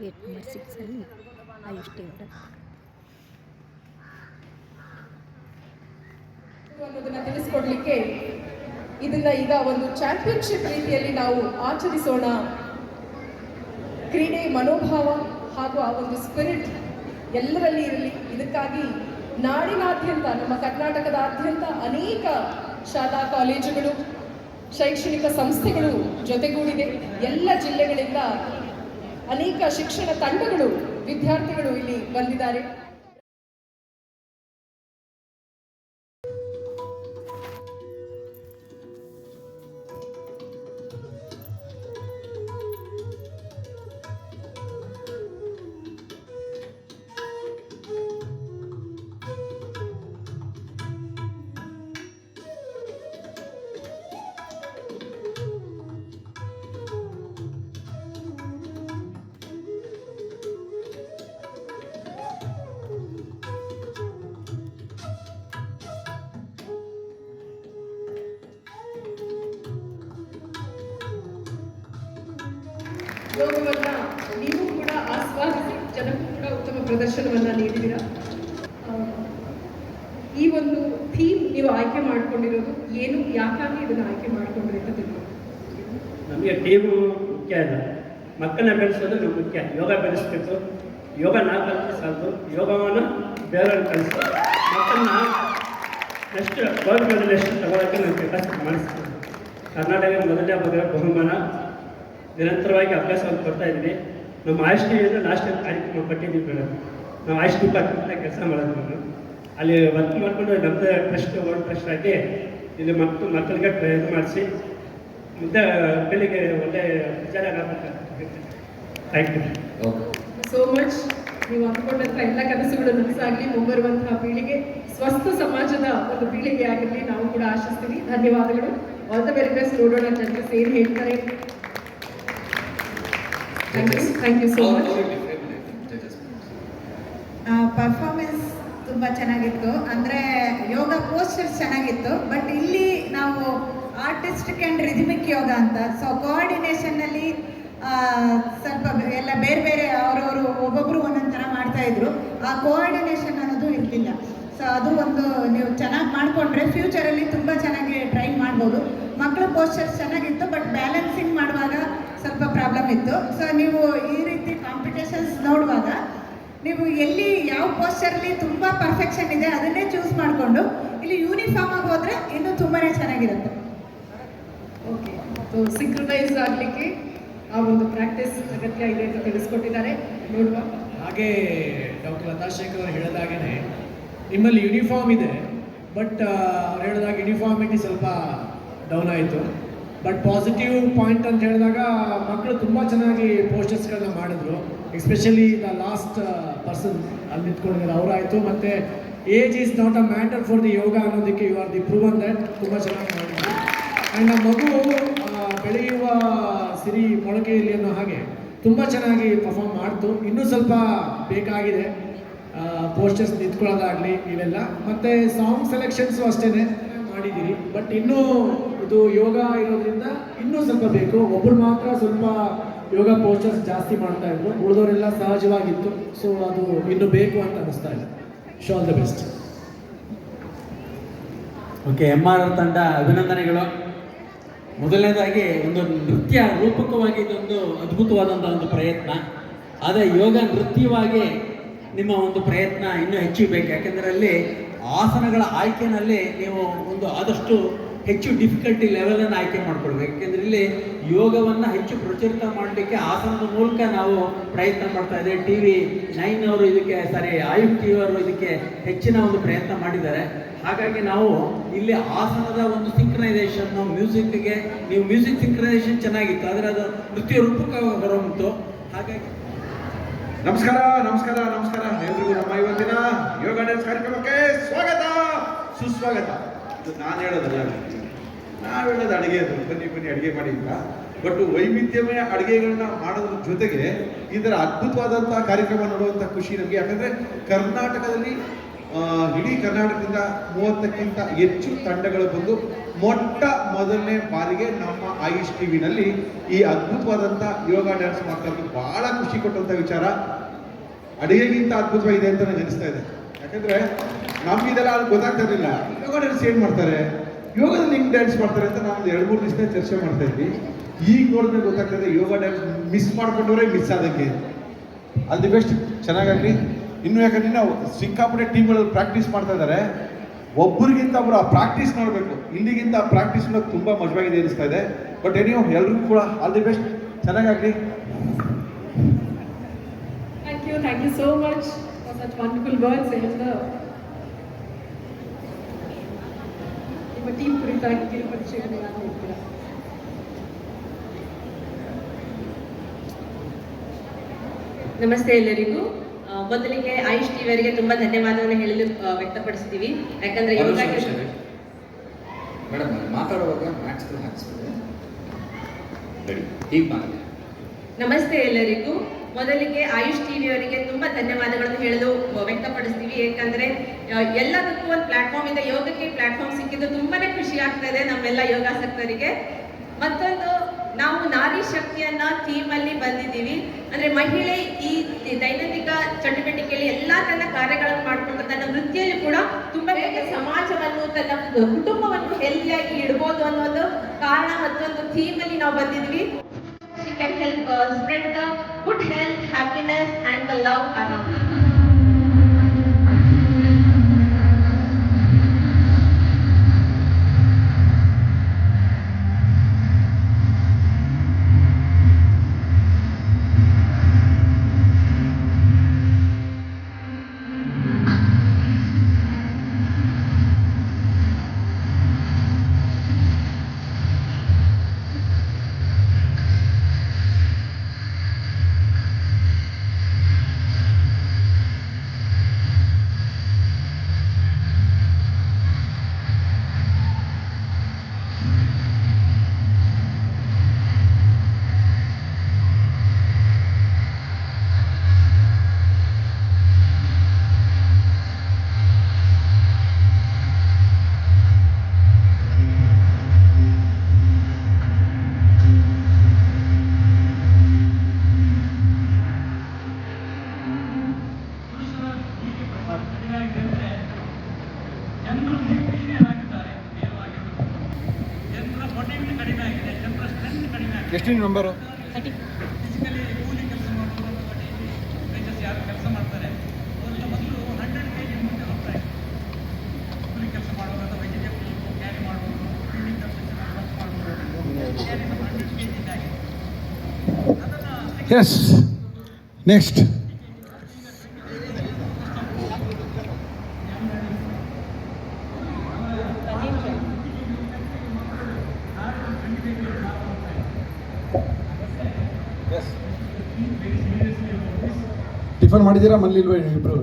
Gate number ಸಿಕ್ಸಲ್ಲಿ ಆಯುಷ್ ಅನ್ನೋದನ್ನ ತಿಳಿಸ್ಕೊಡ್ಲಿಕ್ಕೆ ಇದನ್ನ ಈಗ ಒಂದು ಚಾಂಪಿಯನ್ಶಿಪ್ ರೀತಿಯಲ್ಲಿ ನಾವು ಆಚರಿಸೋಣ. ಕ್ರೀಡೆ ಮನೋಭಾವ ಹಾಗೂ ಆ ಒಂದು ಸ್ಪಿರಿಟ್ ಎಲ್ಲರಲ್ಲಿ ಇರಲಿ. ಇದಕ್ಕಾಗಿ ನಾಡಿನಾದ್ಯಂತ, ನಮ್ಮ ಕರ್ನಾಟಕದಾದ್ಯಂತ ಅನೇಕ ಶಾಲಾ ಕಾಲೇಜುಗಳು, ಶೈಕ್ಷಣಿಕ ಸಂಸ್ಥೆಗಳು ಜೊತೆಗೂಡಿದೆ. ಎಲ್ಲ ಜಿಲ್ಲೆಗಳಿಂದ ಅನೇಕ ಶಿಕ್ಷಣ ತಂಡಗಳು ವಿದ್ಯಾರ್ಥಿಗಳು ಇಲ್ಲಿ ಬಂದಿದ್ದಾರೆ. ಯೋಗವನ್ನ ನೀವು ಕೂಡ ಆಸ್ವಾದಿಸಿ, ಜನಕ್ಕೂ ಕೂಡ ಉತ್ತಮ ಪ್ರದರ್ಶನವನ್ನ ನೀಡಿದ್ದೀರಾ? ಈ ಒಂದು ಥೀಮ್ ನೀವು ಆಯ್ಕೆ ಮಾಡ್ಕೊಂಡಿರೋದು ಏನು? ಯಾಕಾಗಿ ಇದನ್ನ ಆಯ್ಕೆ ಮಾಡ್ಕೊಂಡ್ರಿ ಅಂತ ನಮಗೆ ಟೀಮು ಮುಖ್ಯ ಅಲ್ಲ. ಮಕ್ಕಳನ್ನ ಬೆಳೆಸೋದು ನಮ್ಗೆ ಮುಖ್ಯ. ಯೋಗ ಬೆಳೆಸ್ಬೇಕು. ಯೋಗ ನಾ ಕಲಿತು ಯೋಗವನ್ನು ಬೇರೆಯವ್ರಿಗೆ ಕಲಿಸಿ ಮಕ್ಕಳನ್ನ ನೆಕ್ಸ್ಟ್ ಗೌರ್ಮೆಂಟ್ ಎಷ್ಟು ತಗೊಳ್ಳೋಕ್ಕೆ ನಾವು ಕೆಲಸ ಮಾಡಿಸ್ತೀವಿ ಕರ್ನಾಟಕ ಮೊದಲನೇ ಬಗ್ಗೆ ಬಹುಮಾನ ನಿರಂತರವಾಗಿ ಅಭ್ಯಾಸವನ್ನು ಕೊಡ್ತಾ ಇದ್ದೀನಿ. ನಮ್ಮ ಆಯುಷ್ ಟಿವಿಯಿಂದ ಲಾಸ್ಟ್ ಟೈಮ್ ಕಾರ್ಯಕ್ರಮ ಕೊಟ್ಟಿದ್ದೀವಿ ಮೇಡಮ್. ನಾವು ಆಯುಷ್ ಡಿಪಾರ್ಟ್ಮೆಂಟ್ನಾಗ ಕೆಲಸ ಮಾಡೋದು ನಾನು ಅಲ್ಲಿ ವರ್ಕ್ ಮಾಡಿಕೊಂಡು ನಮ್ಮದೇ ಟ್ರಸ್ಟ್ ವರ್ಲ್ಡ್ ಟ್ರಸ್ಟ್ ಆಗಿ ಇಲ್ಲಿ ಮಕ್ಕಳು ಮಕ್ಕಳಿಗೆ ಇದು ಮಾಡಿಸಿ ಮುಂದೆ ಬೆಳಿಗ್ಗೆ ಒಳ್ಳೆ ವಿಚಾರ ಥ್ಯಾಂಕ್ ಯು ಸೋ ಮಚ್ ನೀವು ಅಂದ್ಕೊಂಡಂತ ಎಲ್ಲ ಕನಸುಗಳು ನನಸಾಗಲಿ ಮುಂಬರುವಂತಹ ಪೀಳಿಗೆ ಸ್ವಸ್ಥ ಸಮಾಜದ ಒಂದು ಪೀಳಿಗೆ ಆಗಿರಲಿ ನಾವು ಕೂಡ ಆಶಿಸ್ತೀವಿ. ಧನ್ಯವಾದಗಳು. ಆಲ್ ದ ವೆರಿ ಬೆಸ್ಟ್ ನೋಡೋಣ ಜನರು ಸೇರಿ ಹೇಳ್ತಾರೆ. Thank you thank you so much performance ತುಂಬ ಚೆನ್ನಾಗಿತ್ತು. ಅಂದ್ರೆ ಯೋಗ ಪೋಸ್ಟರ್ಸ್ ಚೆನ್ನಾಗಿತ್ತು. ಬಟ್ ಇಲ್ಲಿ ನಾವು ಆರ್ಟಿಸ್ಟಿಕ್ ಆ್ಯಂಡ್ ರಿದಿಮಿಕ್ ಯೋಗ ಅಂತ. ಸೊ ಕೋಆರ್ಡಿನೇಷನ್ನಲ್ಲಿ ಸ್ವಲ್ಪ ಎಲ್ಲ ಬೇರೆ ಬೇರೆ ಅವರವರು ಒಬ್ಬೊಬ್ಬರು ಒಂದೊಂದು ಥರ ಮಾಡ್ತಾ ಇದ್ರು. ಆ ಕೋಆರ್ಡಿನೇಷನ್ ಅನ್ನೋದು ಇರ್ಲಿಲ್ಲ ಸೊ ಅದು ಒಂದು ನೀವು ಚೆನ್ನಾಗಿ ಮಾಡಿಕೊಂಡ್ರೆ ಫ್ಯೂಚರಲ್ಲಿ ತುಂಬಾ ಚೆನ್ನಾಗಿ ಟ್ರೈ ಮಾಡ್ಬೋದು. ಮಕ್ಕಳ ಪೋಸ್ಚರ್ ಚೆನ್ನಾಗಿತ್ತು ಬಟ್ ಬ್ಯಾಲೆನ್ಸಿಂಗ್ ಮಾಡುವಾಗ ಸ್ವಲ್ಪ ಪ್ರಾಬ್ಲಮ್ ಇತ್ತು. ಸೊ ನೀವು ಈ ರೀತಿ ಕಾಂಪಿಟೇಷನ್ಸ್ ನೋಡುವಾಗ ನೀವು ಎಲ್ಲಿ ಯಾವ ಪೋಸ್ಚರ್ಲಿ ತುಂಬ ಪರ್ಫೆಕ್ಷನ್ ಇದೆ ಅದನ್ನೇ ಚೂಸ್ ಮಾಡಿಕೊಂಡು ಇಲ್ಲಿ ಯೂನಿಫಾರ್ಮ್ ಆಗಿ ಹೋದರೆ ಇನ್ನೂ ತುಂಬಾ ಚೆನ್ನಾಗಿರುತ್ತೆ. ಓಕೆ ಸೊ ಸಿಂಕ್ರನೈಸ್ ಆಗಲಿಕ್ಕೆ ಆ ಒಂದು ಪ್ರಾಕ್ಟೀಸ್ ಅಗತ್ಯ ಇದೆ ಅಂತ ತಿಳಿಸ್ಕೊಟ್ಟಿದ್ದಾರೆ. ನೋಡುವ. ಹಾಗೆ ಡಾಕ್ಟರ್ ಲತಾ ಶೇಖರ್ ಅವರು ಹೇಳಿದಾಗೇ ನಿಮ್ಮಲ್ಲಿ ಯೂನಿಫಾರ್ಮ್ ಇದೆ ಬಟ್ ಅವ್ರು ಹೇಳಿದಾಗ ಯೂನಿಫಾರ್ಮಿಟಿ ಸ್ವಲ್ಪ ಡೌನ್ ಆಯಿತು. ಬಟ್ ಪಾಸಿಟಿವ್ ಪಾಯಿಂಟ್ ಅಂತ ಹೇಳಿದಾಗ ಮಕ್ಕಳು ತುಂಬ ಚೆನ್ನಾಗಿ ಪೋಸ್ಟರ್ಸ್ಗಳನ್ನ ಮಾಡಿದ್ರು. ಎಸ್ಪೆಷಲಿ ದ ಲಾಸ್ಟ್ ಪರ್ಸನ್ ಅಲ್ಲಿ ನಿಂತ್ಕೊಂಡಿದ್ದಾರೆ. ಅವರಾಯಿತು ಮತ್ತು age is not a matter for the yoga ಅನ್ನೋದಕ್ಕೆ you are the proven that ತುಂಬ ಚೆನ್ನಾಗಿ ಮಾಡಿದ್ರು. ಆ್ಯಂಡ್ ನಮ್ಮ ಮಗು ಬೆಳೆಯುವ ಸಿರಿ ಮೊಳಕೆಯಲ್ಲಿ ಅನ್ನೋ ಹಾಗೆ ತುಂಬ ಚೆನ್ನಾಗಿ ಪರ್ಫಾರ್ಮ್ ಮಾಡ್ತು. ಇನ್ನೂ ಸ್ವಲ್ಪ ಬೇಕಾಗಿದೆ. ಪೋಸ್ಟರ್ಸ್ ನಿಂತ್ಕೊಳ್ಳೋದಾಗಲಿ ಇವೆಲ್ಲ. ಮತ್ತು ಸಾಂಗ್ ಸೆಲೆಕ್ಷನ್ಸು ಅಷ್ಟೇ ಮಾಡಿದ್ದೀರಿ ಬಟ್ ಇನ್ನೂ ಇದು ಯೋಗ ಇರೋದ್ರಿಂದ ಇನ್ನೂ ಸ್ವಲ್ಪ ಬೇಕು. ಒಬ್ಬರು ಮಾತ್ರ ಸ್ವಲ್ಪ ಯೋಗ ಪೋಸ್ಟರ್ಸ್ ಜಾಸ್ತಿ ಮಾಡ್ತಾ ಇದ್ರು. ಉಳಿದವರೆಲ್ಲ ಸಹಜವಾಗಿತ್ತು. ಸೊ ಅದು ಇನ್ನು ಬೇಕು ಅಂತ ಅನಿಸ್ತಾ ಇದೆ show all the best okay M R ತಂಡ ಅಭಿನಂದನೆಗಳು. ಮೊದಲನೇದಾಗಿ ಒಂದು ನೃತ್ಯ ರೂಪಕವಾಗಿ ಇದೊಂದು ಅದ್ಭುತವಾದಂಥ ಒಂದು ಪ್ರಯತ್ನ. ಆದರೆ ಯೋಗ ನೃತ್ಯವಾಗಿ ನಿಮ್ಮ ಒಂದು ಪ್ರಯತ್ನ ಇನ್ನೂ ಹೆಚ್ಚಿಬೇಕು ಯಾಕೆಂದರೆ ಅಲ್ಲಿ ಆಸನಗಳ ಆಯ್ಕೆನಲ್ಲಿ ನೀವು ಒಂದು ಆದಷ್ಟು ಹೆಚ್ಚು ಡಿಫಿಕಲ್ಟಿ ಲೆವೆಲನ್ನು ಆಯ್ಕೆ ಮಾಡ್ಕೊಳ್ಬೇಕು. ಯಾಕೆಂದರೆ ಇಲ್ಲಿ ಯೋಗವನ್ನು ಹೆಚ್ಚು ಪ್ರಚುರಿತ ಮಾಡಲಿಕ್ಕೆ ಆಸನದ ಮೂಲಕ ನಾವು ಪ್ರಯತ್ನ ಮಾಡ್ತಾ ಇದ್ದೇವೆ. ಟಿ ವಿ ನೈನ್ ಅವರು ಇದಕ್ಕೆ ಸಾರಿ ಆಯುಷ್ ಟಿ ಅವರು ಇದಕ್ಕೆ ಹೆಚ್ಚಿನ ಒಂದು ಪ್ರಯತ್ನ ಮಾಡಿದ್ದಾರೆ. ಹಾಗಾಗಿ ನಾವು ಇಲ್ಲಿ ಆಸನದ ಒಂದು ಸಿಂಕ್ರನೈಸೇಷನ್ ಮ್ಯೂಸಿಕ್ಗೆ ನೀವು ಮ್ಯೂಸಿಕ್ ಸಿಂಕ್ರನೈಸೇಷನ್ ಚೆನ್ನಾಗಿತ್ತು. ಆದರೆ ಅದು ನೃತ್ಯ ರೂಪಕ ಹೊರಹೊಮ್ಮಿತು ಹಾಗಾಗಿ ನಮಸ್ಕಾರ ನಮಸ್ಕಾರ ನಮಸ್ಕಾರ. ಎಲ್ರಿಗೂ ನಮ್ಮ ಇವತ್ತಿನ ಯೋಗ ಡ್ಯಾನ್ಸ್ ಕಾರ್ಯಕ್ರಮಕ್ಕೆ ಸ್ವಾಗತ. ಸುಸ್ವಾಗತ. ಇದು ನಾನು ಹೇಳೋದಲ್ಲ. ನಾವು ಹೇಳೋದು ಅಡುಗೆ ಅದು. ಬನ್ನಿ ಬನ್ನಿ, ಅಡುಗೆ ಮಾಡಿ ಬಟ್ ವೈವಿಧ್ಯಮಯ ಅಡುಗೆಗಳನ್ನ ಮಾಡೋದ್ರ ಜೊತೆಗೆ ಇದರ ಅದ್ಭುತವಾದಂಥ ಅದ್ಭುತವಾದಂತಹ ಕಾರ್ಯಕ್ರಮ ನೋಡುವಂಥ ಖುಷಿ ನಮಗೆ. ಯಾಕಂದ್ರೆ ಕರ್ನಾಟಕದಲ್ಲಿ ಇಡೀ ಕರ್ನಾಟಕದಿಂದ ಮೂವತ್ತಕ್ಕಿಂತ ಹೆಚ್ಚು ತಂಡಗಳು ಬಂದು ಮೊಟ್ಟ ಮೊದಲನೇ ಬಾರಿಗೆ ನಮ್ಮ ಆಯುಷ್ ಟಿವಿನಲ್ಲಿ ಈ ಅದ್ಭುತವಾದಂಥ ಯೋಗ ಡ್ಯಾನ್ಸ್ ಮಾಡ್ತಾರೆ ಬಹಳ ಖುಷಿ ಕೊಟ್ಟಂತ ವಿಚಾರ. ಅಡುಗೆಗಿಂತ ಅದ್ಭುತವಾಗಿದೆ ಅಂತ ನನಗೆ ಅನಿಸ್ತಾ ಇದೆ. ಯಾಕಂದ್ರೆ ನಮ್ಗಿದೆಲ್ಲ ಅದು ಗೊತ್ತಾಗ್ತಾ ಇರಲಿಲ್ಲ ಯೋಗ ಡ್ಯಾನ್ಸ್ ಏನು ಮಾಡ್ತಾರೆ? ಯೋಗದಲ್ಲಿ ಹಿಂಗೆ ಡ್ಯಾನ್ಸ್ ಮಾಡ್ತಾರೆ ಅಂತ ನಾವು ಎರಡು ಮೂರು ದಿವಸ ಚರ್ಚೆ ಮಾಡ್ತಾ ಇದ್ವಿ. ಈಗ ನೋಡಿದ್ರೆ ಗೊತ್ತಾಗ್ತದೆ ಯೋಗ ಡ್ಯಾನ್ಸ್ ಮಿಸ್ ಮಾಡ್ಕೊಂಡವ್ರೆ ಮಿಸ್ ಆದಂಗೆ ಅಲ್ಲಿ ಬೆಸ್ಟ್ ಚೆನ್ನಾಗಾಗಲಿ. ಇನ್ನು ಯಾಕಂದ್ರೆ ನಾವು ಸಿಕ್ಕಾಪಟ್ಟೆ ಟೀಮ್ಗಳಲ್ಲಿ ಪ್ರಾಕ್ಟೀಸ್ ಮಾಡ್ತಾ ಇದ್ದಾರೆ ಒಬ್ಬರಿಗಿಂತ ಒಬ್ಬರು ಆ ಪ್ರಾಕ್ಟೀಸ್ ನೋಡಬೇಕು. ಇಲ್ಲಿಗಿಂತ ಪ್ರಾಕ್ಟೀಸ್ ನೋಡೋಕೆ ತುಂಬ ಮಜವಾಗಿದೆ ಅನಿಸ್ತಾ ಇದೆ. ಬಟ್ ಎನಿ ಎಲ್ರಿಗೂ ಕೂಡ all the best ಚೆನ್ನಾಗಾಗಲಿ. Thank you thank you so much words ಎಲ್ಲ ನಿಮ್ಮ ಟೀಮ್ ಕುರಿತಾಗಿ ತಿರುಪತಿ ನಾನು ಹೇಳ್ತೀರಾ? ನಮಸ್ತೆ ಎಲ್ಲರಿಗೂ. ಮೊದಲಿಗೆ ಆಯುಷ್ ಟಿವಿಯವರಿಗೆ ತುಂಬಾ ಧನ್ಯವಾದವನ್ನು ಹೇಳಲು ವ್ಯಕ್ತಪಡಿಸ್ತೀವಿ. ಯಾಕಂದ್ರೆ ಮೇಡಮ್ ಮಾತಾಡುವಾಗ ನಮಸ್ತೆ ಎಲ್ಲರಿಗೂ. ಮೊದಲಿಗೆ ಆಯುಷ್ ಟಿವಿಯವರಿಗೆ ತುಂಬಾ ಧನ್ಯವಾದಗಳನ್ನು ಹೇಳಲು ವ್ಯಕ್ತಪಡಿಸ್ತೀವಿ. ಯಾಕಂದ್ರೆ ಎಲ್ಲದಕ್ಕೂ ಒಂದು ಪ್ಲಾಟ್ಫಾರ್ಮ್ ಇದೆ ಯೋಗಕ್ಕೆ ಪ್ಲಾಟ್ಫಾರ್ಮ್ ಸಿಕ್ಕಿದ್ದು ತುಂಬಾನೇ ಖುಷಿ ಆಗ್ತಾ ಇದೆ ನಮ್ಮೆಲ್ಲ ಯೋಗಾಸಕ್ತರಿಗೆ. ಮತ್ತೊಂದು, ನಾವು ನಾರಿ ಶಕ್ತಿಯನ್ನ ಥೀಮ್ ಅಲ್ಲಿ ಬಂದಿದ್ದೀವಿ. ಅಂದ್ರೆ ಮಹಿಳೆ ಈ ದೈನಂದಿಕ ಚಟುವಟಿಕೆಯಲ್ಲಿ ಎಲ್ಲಾ ತನ್ನ ಕಾರ್ಯಗಳನ್ನು ಮಾಡಿಕೊಂಡು ತನ್ನ ವೃತ್ತಿಯಲ್ಲಿ ಕೂಡ ತುಂಬಾ ಸಮಾಜವನ್ನು, ತನ್ನ ಕುಟುಂಬವನ್ನು ಹೆಲ್ದಿಯಾಗಿ ಇಡ್ಬೋದು ಅನ್ನೋ ಒಂದು ಕಾರಣ ಮತ್ತೊಂದು ಥೀಮ್ ಅಲ್ಲಿ ನಾವು ಬಂದಿದ್ವಿ spread the good health happiness and the love happiness estimate number 30 physically pool ಕೆಲಸ ಮಾಡೋದು ಬಟ್ ಇಲ್ಲಿ ನೇಚರ್ ಕೆಲಸ ಮಾಡ್ತಾರೆ ಮೊದಲ 100 ಕೆಜಿ ಇಂದ ಹೋಗ್ತಾಯಿದೆ ಪೂಲ್ ಕೆಲಸ ಮಾಡೋದರ ದವೈತ ಕ್ಯಾರಿ ಮಾಡ್ತೀರೋ ಬಿಡಿಂಗ್ ಸರ್ಚೆ ಮಾಡ್ತೀರೋ ಕ್ಯಾರಿ ಮಾಡ್ತೀರೋ 200 ತನಕ ಅದನ್ನ ಎಸ್ ನೆಕ್ಸ್ಟ್ ಟಿಫನ್ ಮಾಡಿದ್ದೀರಾ ಮನೇಲಿ ಇಲ್ವಾ ಇಬ್ಬರು